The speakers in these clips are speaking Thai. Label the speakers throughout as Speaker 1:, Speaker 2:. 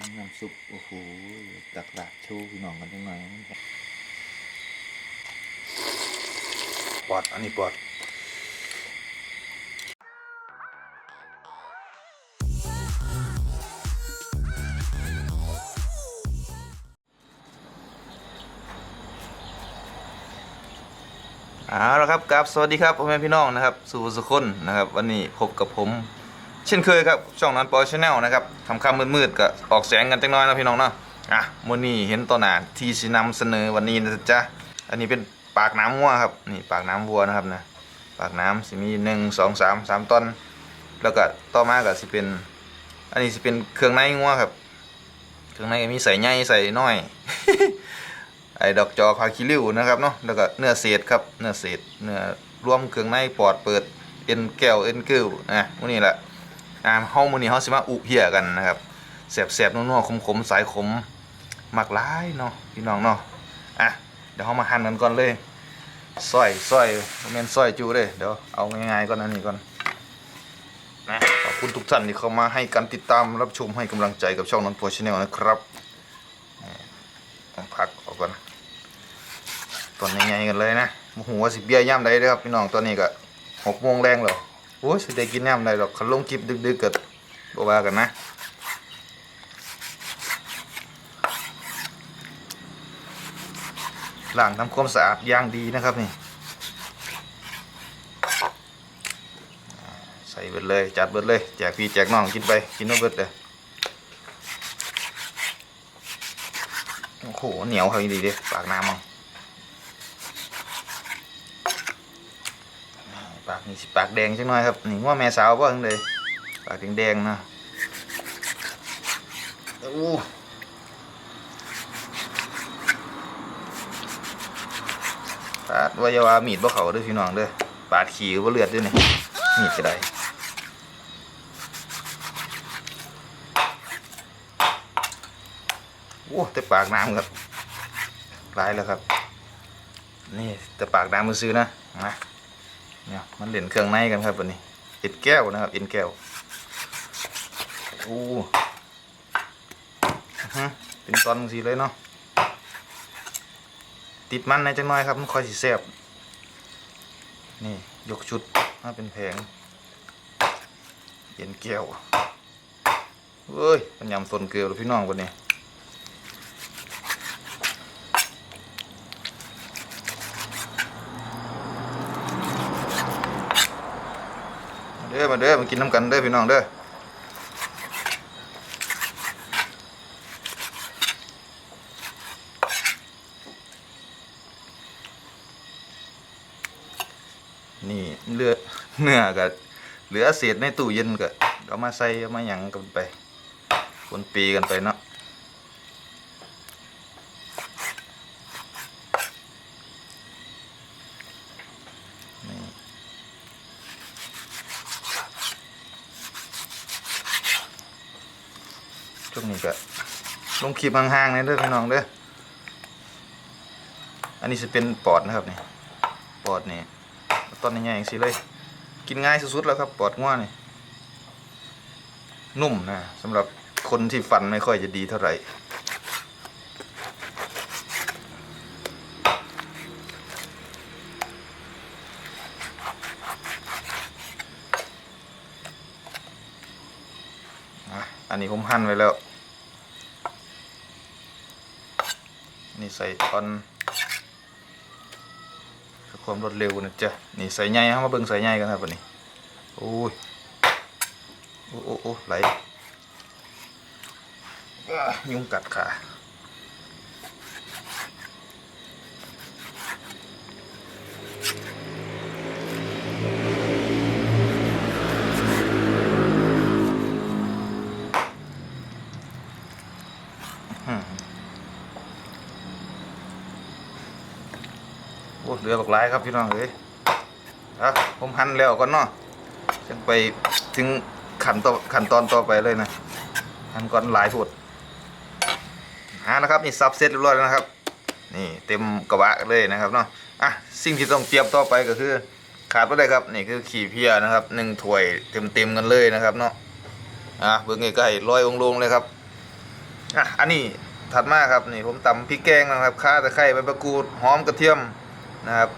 Speaker 1: น้ำซุปโอ้โหตักหลากชว์พี่น้องกันจังหน่อย
Speaker 2: ปอด อันนี้ปอดเอาละครับกับสวัสดีครับพ่อแม่พี่น้องนะครับ สู่สุคนนะครับ วันนี้พบกับผม เช่นเคยครับ ช่องนั้นปอยชาแนลนะครับทำคำมืดๆก็ออกแสงกันจังน้อยนะพี่น้องเนาะอะมื่อนี้เห็นต่อหน้าที่สินำเสนอวันนี้นะจ๊ะอันนี้เป็นปากน้ำวัวครับนี่ปากน้ำวัวนะครับนะปากน้ำสิมีหนึ่งสองสามสามต้น แล้วก็ต่อมาก็สิเป็น อันนี้สิเป็นเครื่องในงัวครับ เครื่องในก็มีใส่ใหญ่ใส่น้อยไอ้ดอกจอพาคิริวนะครับเนาะแล้วก็เนื้อเศษครับเนื้อเศษเนื้อรวมเครื่องในปอดเปิดเอ็นแก้วเอ็นกิ้วนะมื้อนี้แหละ อ่าเฮามื้อนี้เฮาสิมาอุเหี่ยกันนะครับแสบๆนัวๆขมๆสายขมมักหลายเนาะพี่น้องเนาะอะเดี๋ยวเฮามาหั่นกันก่อนเลยซอยซอยบ่แม่นซอยจูเด้เดี๋ยวเอาง่ายๆก่อนอันนี้ก่อนนะขอบคุณทุกท่านที่เข้ามาให้การติดตามรับชมให้กำลังใจกับช่องนนท์โพชแนลนะครับต้องพักออกก่อนตอนใหญ่ๆกันเลยนะโมโหว่าสิเบี้ยย่ำใดเด้อครับพี่น้องตอนนี้ก็หกโมงแรงแล้ว อ้ยสิได้กินย่ำใดหรอกคันลงคลิปดึกๆเกิดบว่ากันนะล้างทำความสะอาดย่างดีนะครับนี่ใส่เบิดเลย จัดเบิดเลย แจกพี่แจกน้องกินไป กินน้ำเบิดเลยโอ้โหเหนียวเขาดีเด้ปากน้ำมัน ปาก นี่สิปากแดงจังหน่อยครับนี่ว่าแม่สาวบ่ทั้งเลยปากแดงๆนะอู้ปาดวายาวามีดบ่เขาด้อพี่น้องเด้อปาดขี่บ่เลือดด้วยนี่มีดก็ได้โอ้แต่ปากน้ำครับหลายแล้วครับ นี่แต่ปากน้ำมือซื้อนะนะ เนี่ยมันเล่นเครื่องในกันครับวันนี้เอ็นแก้วนะครับเอ็นแก้วโอ้อื้เป็นตอนสีเลยเนาะติดมันในจังน้อยครับมันคอยสีแซบนี่ยกชุดมาเป็นแผงเอ็นแก้วเฮ้ยมันยำต้นเกลือพี่น้องวันนี้ มาเด้อมาเด้อมากินน้ำกันเด้อพี่น้องเด้อนี่เลือดเนื้อกับเหลือเศษในตู้เย็นก็เอามาใส่เอามาหยังกันไปคนปีกันไปเนาะนี่ ช่วงนี้ก็ ลงคลิปห่างๆนี่เด้อพี่น้องเด้ออันนี้จะเป็นปอดนะครับนี่ปอดนี่ตอนใหญ่ๆอย่างสิเลย กินง่ายสุดๆแล้วครับปอดง่วนี่นุ่มนะสำหรับคนที่ฟันไม่ค่อยจะดีเท่าไหร่อันนี้ผมหั่นไว้แล้ว ใส่ตอนความรวดเร็วนะจ๊ะนี่ใส่ใหญ่ครับมาเบิ่งใส่ใหญ่กันครับวันนี้โอ้ยโอ้โอ้ไหลยุงกัดขา เหลือบักหลายครับพี่น้องเอ้ยอะผมหั่นแล้วก่อนเนาะจะไปถึงขั้นต่อขั้นตอนต่อไปเลยนะหั่นก่อนหลายพูดอ่านะครับนี่ซับเสร็จเรียบร้อยแล้วนะครับ นี่เต็มกระบะเลยนะครับเนาะอะสิ่งที่ต้องเตรียมต่อไปก็คือ ขาดไม่ได้ครับนี่คือขี่เพียนะครับหนึ่งถ้วยเต็มเต็มกันเลยนะครับเนาะอะเบิ่งใกล้ๆลอยองลงเลยครับอะอันนี้ถัดมาครับนี่ผมตำพริกแกงนะครับข่าตะไคร้ใบมะกรูดหอมกระเทียม นะครับ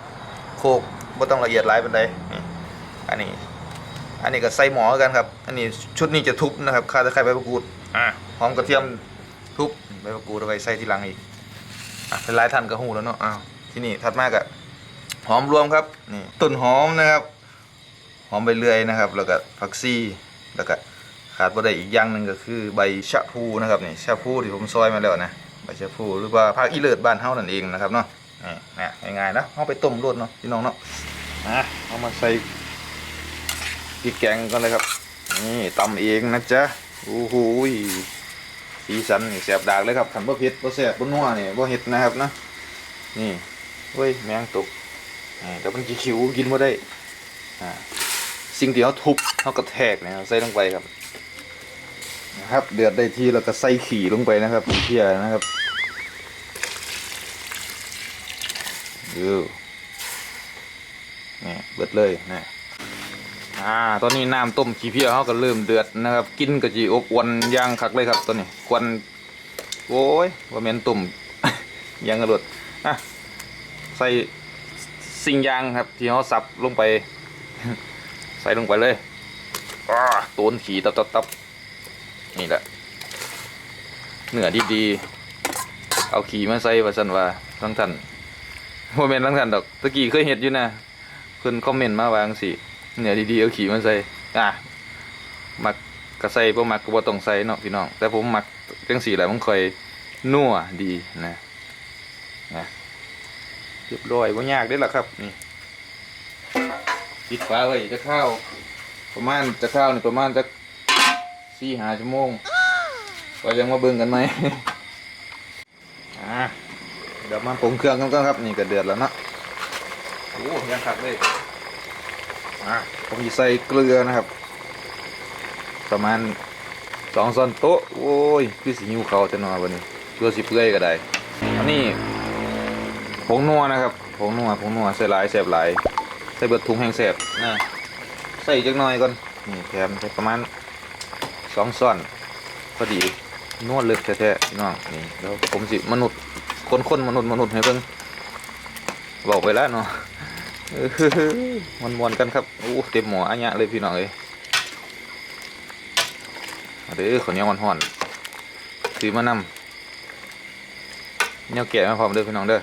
Speaker 2: โคกบ่ต้องละเอียดหลายปานใดนี่อันนี้ อันนี้ก็ใส่หมอกันครับ อันนี้ชุดนี้จะทุบนะครับข่าตะไคร้ใบมะกรูดอะหอมกระเทียมทุบใบมะกรูดเอาไว้ใส่ทีหลังอีกอะเป็นหลายท่านก็หูแล้วเนาะอ้าวที่นี่ถัดมาก็หอมรวมครับนี่ต้นหอมนะครับ หอมใบเลื่อยนะครับ แล้วก็ผักซี่แล้วก็ขาดบ่ได้อีกอย่างหนึ่งก็คือใบชะพูนะครับนี่ชะพูที่ผมซอยมาแล้วนะใบชะพูหรือว่าผักอีเลิศบ้านเฮานั่นเองนะครับเนาะ นี่นะง่ายๆนะเอาไปต้มรวดเนาะพี่น้องเนาะอะเอามาใส่พริกแกงก่อนเลยครับ นี่ตำเองนะจ๊ะโอ้โหสีสันนี่แสบดากเลยครับขันบ่เผ็ดบ่แสบบ่นัวนี่บ่เฮ็ดนะครับนะนี่เว้ยแมงตกนี่แต่มันขี้ขิวกินบ่ได้สิ่งที่เขาทุบเขากระแทกเนะครับใส่ลงไปครับนะครับ เดือดได้ทีแล้วก็ใส่ขี่ลงไปนะครับเพียนะครับ ดูนี่เบิดเลยนะอ่าตอนนี้น้ำต้มขี้เพียเขาก็เริ่มเดือดนะครับ กินกะจีอบอวนย่างคักเลยครับตอนนี้ควันโอ้ยว่าเมนตุ่มยางกระโดดอะใส่สิ่งยางครับ ที่เขาสับลงไป ใส่ลงไปเลยอ้าตูนขี่ตับตับตับนี่แหละเนื้อดีๆเอาขี่มาใส่ว่าสันว่าทั้งท่าน โมเมนต์ทั้งท่นดอกตะกี้เคยเห็นอยู่นะเพิ่นคอมเมนต์มาวาจั่งสิเนื้อดีๆเอาขี่มาใส่อะมักกระใส่บ่มักก็บ่ต้องใส่เนาะพี่น้องแต่ผมมักจังสี่แหละมันค่อยนัวดีนะนะเรียบร้อยบ่ยากเด้ล่ะครับนี่ปิดฟ้าไว้จะเข้าประมาณจะเข้านี่ประมาณจะสี่หาชั่วโมงก็ยังมาเบิ่งกันไหม ดี๋ยวมาปรุงเครื่องกันก่อนครับนี่ก็เดือดแล้วเนาะโอ้ยังขัดเลยอะผมจะใส่เกลือนะครับ ประมาณสองช้อนโต๊ะโอ้ยคือสีหิวเขาจะนอนวันนี้ตัวสิเปื่อยก็ได้อันนี้ผงนัวนะครับผงนัวผงนัวใส่หลายแสบหลายใส่เบิดถุงแห้งแสบนะใส่จักหน่อยก่อนนี่แถมใส่ประมาณสองซ่อนพอดีนวดเลึกแท้ๆพี่น้องนี่แล้วผมสิมนุษย์ คนคนมนุษย์มนุษย์ให้เบิ่งบอกไปแล้วเนาะเออมันมวนๆกันครับโอ้เต็มหมออันยะเลยพี่น้องเอ้ยเอาเด้อขาวเนียวหอนๆซื้อมานำเนี่ยแกะมาพร้อมเด้อพี่น้องเด้อ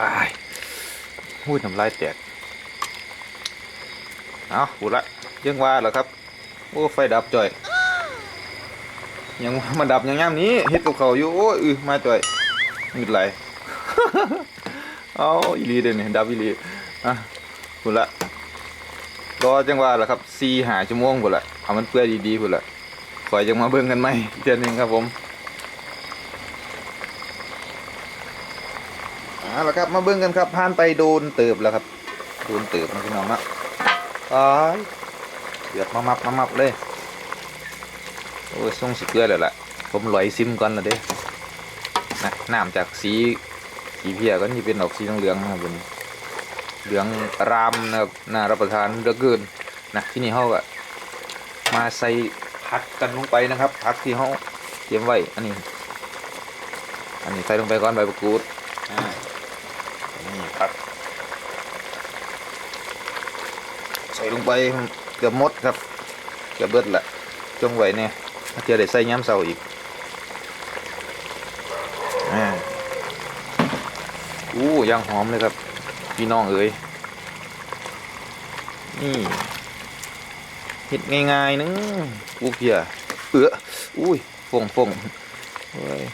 Speaker 2: อ้ายหู้ยน้ำลายแตกเอาพูดละยังว่าเหรอครับโอ้ไฟดับจ่อยยังมาดับยังย่ำนี้เฮ็ดกับเขาอยู่โอ้ยอือมาจ่อย มืดไหล เอาอีหลีเด่นดับอีลีอะพูดละรอจังว่าเหรอครับซีหาชั่วโมงพูดละเอามันเปื่อยดีๆพูดละคอยจังมาเบิ่งกันไหมเดือนหนึงครับผมเอาละครับมาเบิ่งกันครับผ่านไปโดนเติบแล้วครับโดนเติบนะพี่น้องนะอายเดือดมามับมามับเลยโอ้ยส่งสิเกลือแล้วล่ะผมลอยซิมก่อนละเด้ นะน้ำจากสีสีเพียก็นี่เป็นออกสีเหลืองนะครับเป็นเหลืองรามนะครับน่ารับประทานเหลือเกินนะที่นี่เขาก็มาใส่ผักกันลงไปนะครับผักที่เขาเตรียมไว้อันนี้ อันนี้ใส่ลงไปก่อนใบมะกรูดอ่านี่ผักใส่ลงไปเกือบหมดครับเกือบเบิดละจงไว้เนี่ยถ้าเจอได้ใส่ย้ำเสาอีกอ่า อู้ยางหอมเลยครับ พี่น้องเอ๋ยนี่เห็ดง่ายๆนึงอู้เพียเอืออุ้ยฟงฟงเฮ้ย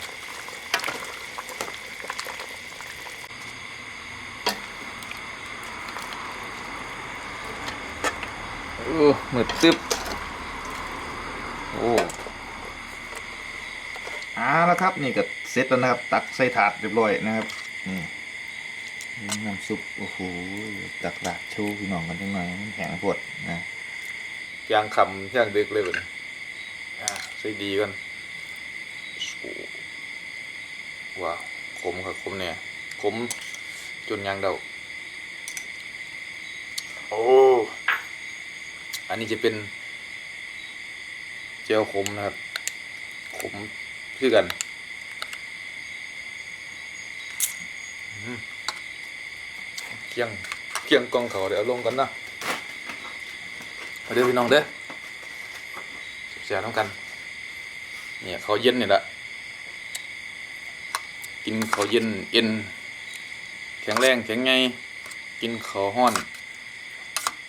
Speaker 2: เออมืดตึ๊บโอ้อ่าแล้วครับ นี่ก็เสร็จแล้วนะครับ ตักใส่ถาดเรียบร้อยนะครับนี่ น้ำซุปโอ้โหตักดาดชูพี่น้องกันจังหน่อยมันแข็งปวดนะย่างคำย่างดึกเลยแบบนี้อ่าใส่ดีกันว้าวขมครับขมเนี่ยขมจนยางเดาโอ้อันนี้จะเป็นเจลขมนะครับ ขมพคือกันอืม เคียงเคียงกองเขาเดี๋ยวลงกันนะมาเด้อพี่น้องเด้อแซ่บๆน้ำกัน เนี่ยเขาเย็นเนี่แหละกินเขาเย็นเอ็นแข็งแรงแข็งไงกินเขาห้อน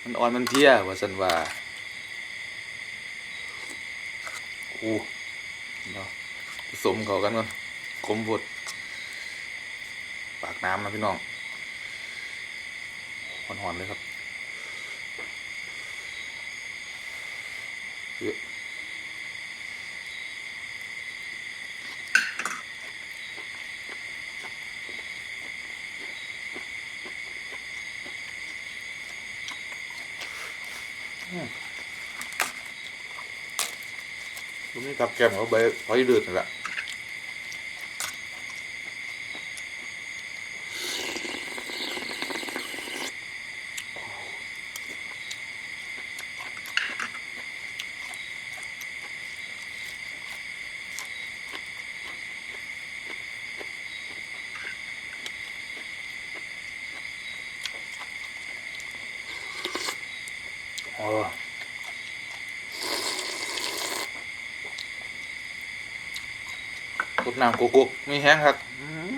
Speaker 2: มันอ่อนมันเพลียว่าสันว่าโอ้เนาะผสมเขากันก่อนขมบดปากน้ำนะพี่น้อง หอนๆเลยครับเยอะตรงนี้กับแกมเขาใบไฟเดือดนั่นแหละ อ๋อรดน้ำกุกกุกมีแห้งครับน้อหือ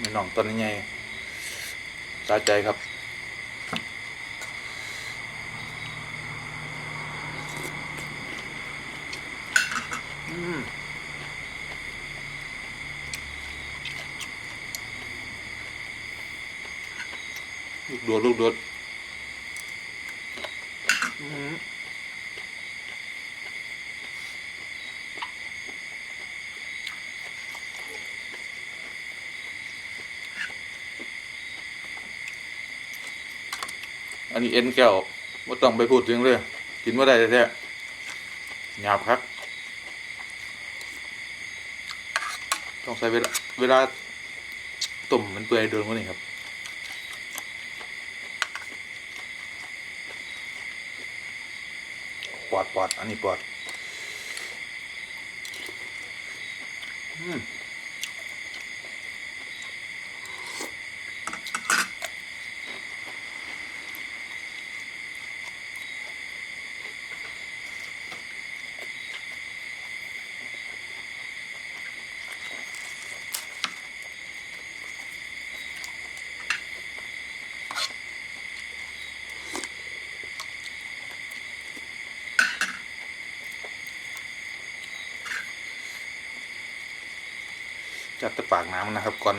Speaker 2: มีน่องต้นนี้ไงสาใจครับ ลูกโดดลูกโดดอื้อหืออันนี้เอ็นแก้วไม่ต้องไปพูดถึงเลย กินว่าได้แท้ๆหยาบครับ ต้องใช้เวลาเวลาต้มมันเปื่อยเดินกว่านี้ครับ ป อดปอดอันนี้ปอด อืม จัดแตะปากน้ำนะครับก่อน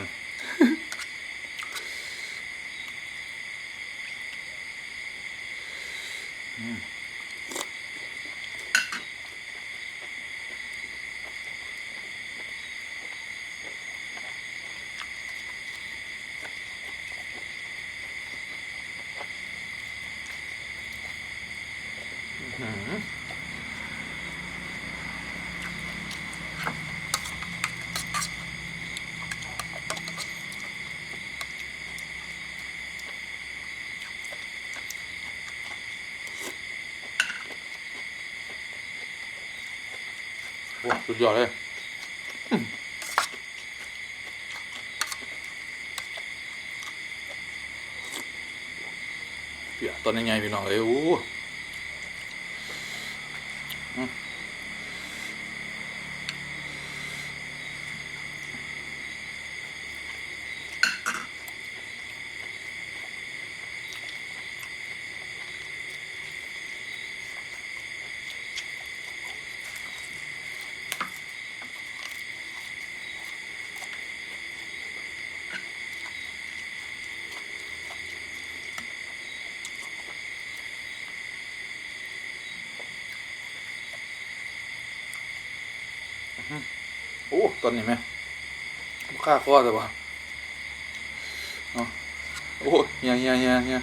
Speaker 2: อืม อื้อหือโอ้สุดยอดเลยเปียตอนยังไงพี่น้องเอ้ยโอ้ โอ้ต้นนี้ไหมบ่ค่าคอแต่ว่าเอาโอ้เฮียเฮียเฮียเฮีย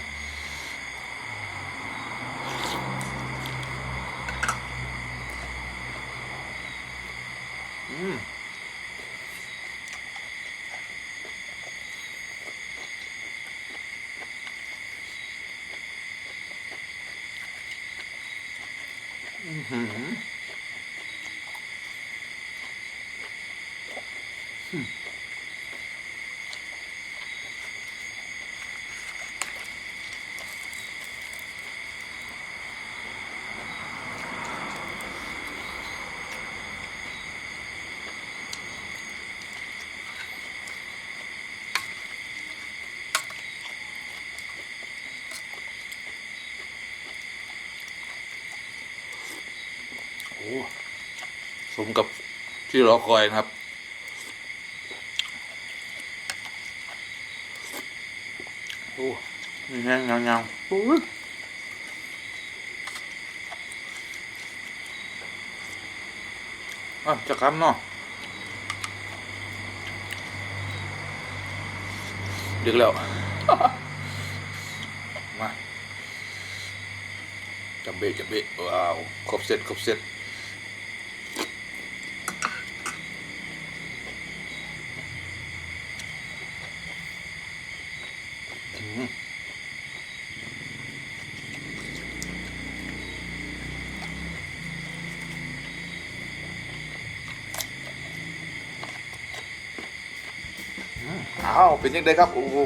Speaker 2: อืม อื้อหือโอ้ สมกับที่รอคอยนะครับ โอ้มีแห้งยาวๆโอ้ยอะจะคำเนาะดึกแล้ว มาจับเบะจับเบะว้าว ครบเสร็จ ครบเสร็จาวเป็นยังไงครับโอ้โห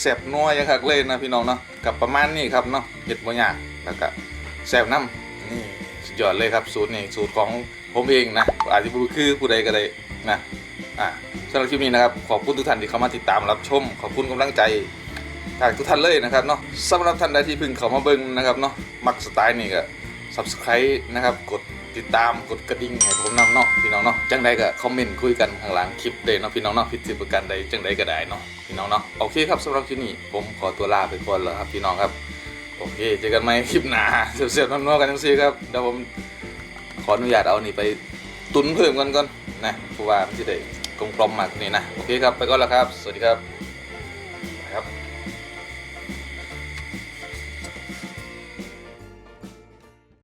Speaker 2: แสบนัวยังคักเลยนะพี่น้องเนาะกับประมาณนี้ครับเนาะเห็ดบ่ยากแล้วก็แสบน้ำนี่สุดยอดเลยครับสูตรนี้สูตรของผมเองนะอาจจะคือผู้ใดก็ได้นะอ่าสำหรับคลิปนี้นะครับขอบคุณทุกท่านที่เข้ามาติดตามรับชม ขอบคุณกำลังใจจากทุกท่านเลยนะครับเนาะสำหรับท่านใดที่เพิ่งเข้ามาเบิ่งนะครับเนาะมักสไตล์นี่ก็ subscribe นะครับ กดติดตามกดกระดิ่งให้ผมนำเนาะพี่น้องเนาะจังใดก็คอมเมนต์คุยกันข้างหลังคลิปเลยเนาะพี่น้องเนาะผิดสิประกันใดจังใดก็ได้เนาะพี่น้องเนาะโอเคครับสำหรับคลิปนี้ผมขอตัวลาไปก่อนแล้วครับพี่น้องครับโอเคเจอกันใหม่คลิปหน้าเสียบๆนัวๆกันจังซี่ครับเดี๋ยวผมขออนุญาตเอานี่ไปตุนเพิ่มกันก่อนนะเพราะว่ามันจะได้กลมๆมากนี้นะโอเคครับไปก่อนแล้วครับ สวัสดีครับ